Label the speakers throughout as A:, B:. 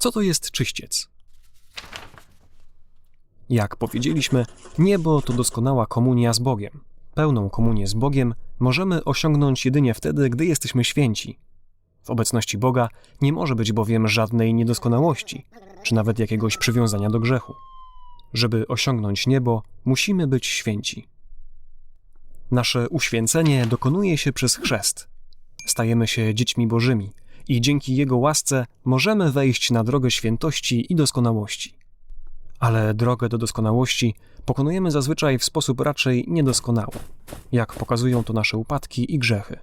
A: Co to jest czyściec? Jak powiedzieliśmy, niebo to doskonała komunia z Bogiem. Pełną komunię z Bogiem możemy osiągnąć jedynie wtedy, gdy jesteśmy święci. W obecności Boga nie może być bowiem żadnej niedoskonałości, czy nawet jakiegoś przywiązania do grzechu. Żeby osiągnąć niebo, musimy być święci. Nasze uświęcenie dokonuje się przez chrzest. Stajemy się dziećmi Bożymi i dzięki Jego łasce możemy wejść na drogę świętości i doskonałości. Ale drogę do doskonałości pokonujemy zazwyczaj w sposób raczej niedoskonały, jak pokazują to nasze upadki i grzechy.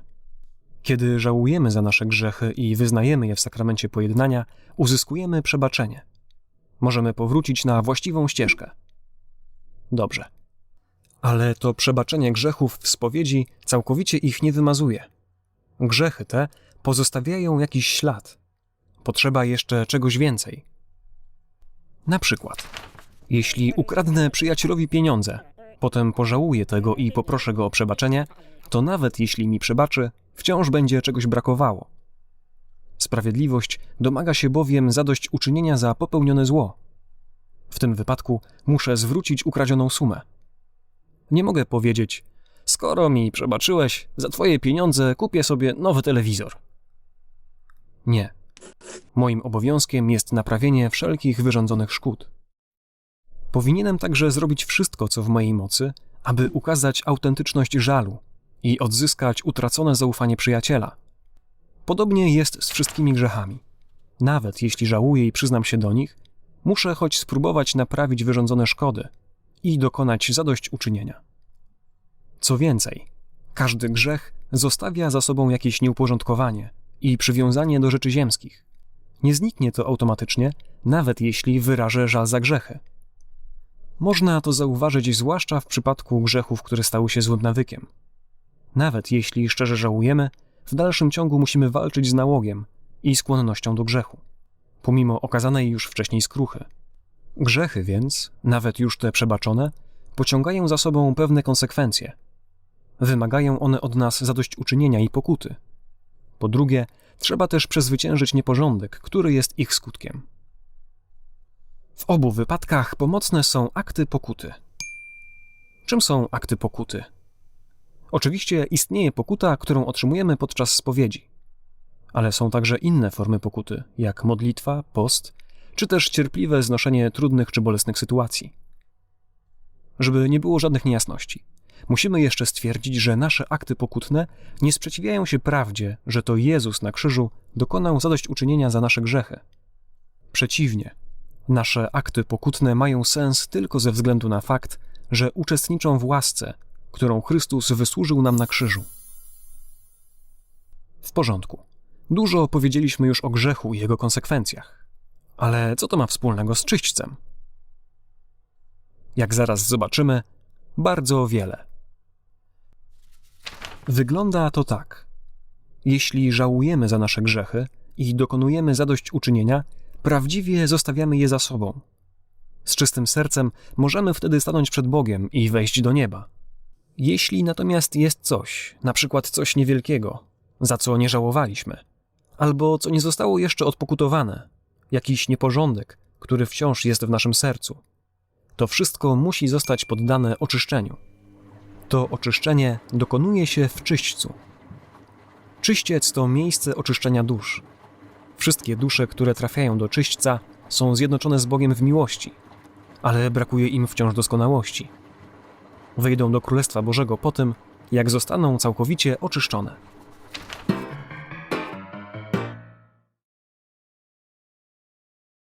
A: Kiedy żałujemy za nasze grzechy i wyznajemy je w sakramencie pojednania, uzyskujemy przebaczenie. Możemy powrócić na właściwą ścieżkę. Dobrze. Ale to przebaczenie grzechów w spowiedzi całkowicie ich nie wymazuje. Grzechy te pozostawiają jakiś ślad. Potrzeba jeszcze czegoś więcej. Na przykład, jeśli ukradnę przyjacielowi pieniądze, potem pożałuję tego i poproszę go o przebaczenie, to nawet jeśli mi przebaczy, wciąż będzie czegoś brakowało. Sprawiedliwość domaga się bowiem zadośćuczynienia za popełnione zło. W tym wypadku muszę zwrócić ukradzioną sumę. Nie mogę powiedzieć, skoro mi przebaczyłeś, za twoje pieniądze kupię sobie nowy telewizor. Nie. Moim obowiązkiem jest naprawienie wszelkich wyrządzonych szkód. Powinienem także zrobić wszystko, co w mojej mocy, aby ukazać autentyczność żalu i odzyskać utracone zaufanie przyjaciela. Podobnie jest z wszystkimi grzechami. Nawet jeśli żałuję i przyznam się do nich, muszę choć spróbować naprawić wyrządzone szkody i dokonać zadośćuczynienia. Co więcej, każdy grzech zostawia za sobą jakieś nieuporządkowanie i przywiązanie do rzeczy ziemskich. Nie zniknie to automatycznie, nawet jeśli wyrażę żal za grzechy. Można to zauważyć zwłaszcza w przypadku grzechów, które stały się złym nawykiem. Nawet jeśli szczerze żałujemy, w dalszym ciągu musimy walczyć z nałogiem i skłonnością do grzechu, pomimo okazanej już wcześniej skruchy. Grzechy więc, nawet już te przebaczone, pociągają za sobą pewne konsekwencje. Wymagają one od nas zadośćuczynienia i pokuty. Po drugie, trzeba też przezwyciężyć nieporządek, który jest ich skutkiem. W obu wypadkach pomocne są akty pokuty. Czym są akty pokuty? Oczywiście istnieje pokuta, którą otrzymujemy podczas spowiedzi, ale są także inne formy pokuty, jak modlitwa, post, czy też cierpliwe znoszenie trudnych czy bolesnych sytuacji. Żeby nie było żadnych niejasności, musimy jeszcze stwierdzić, że nasze akty pokutne nie sprzeciwiają się prawdzie, że to Jezus na krzyżu dokonał zadośćuczynienia za nasze grzechy. Przeciwnie, nasze akty pokutne mają sens tylko ze względu na fakt, że uczestniczą w łasce, którą Chrystus wysłużył nam na krzyżu. W porządku. Dużo powiedzieliśmy już o grzechu i jego konsekwencjach. Ale co to ma wspólnego z czyśćcem? Jak zaraz zobaczymy, bardzo wiele. Wygląda to tak. Jeśli żałujemy za nasze grzechy i dokonujemy zadośćuczynienia, prawdziwie zostawiamy je za sobą. Z czystym sercem możemy wtedy stanąć przed Bogiem i wejść do nieba. Jeśli natomiast jest coś, na przykład coś niewielkiego, za co nie żałowaliśmy, albo co nie zostało jeszcze odpokutowane, jakiś nieporządek, który wciąż jest w naszym sercu, to wszystko musi zostać poddane oczyszczeniu. To oczyszczenie dokonuje się w czyśćcu. Czyściec to miejsce oczyszczenia dusz. Wszystkie dusze, które trafiają do czyśćca, są zjednoczone z Bogiem w miłości, ale brakuje im wciąż doskonałości. Wejdą do Królestwa Bożego po tym, jak zostaną całkowicie oczyszczone.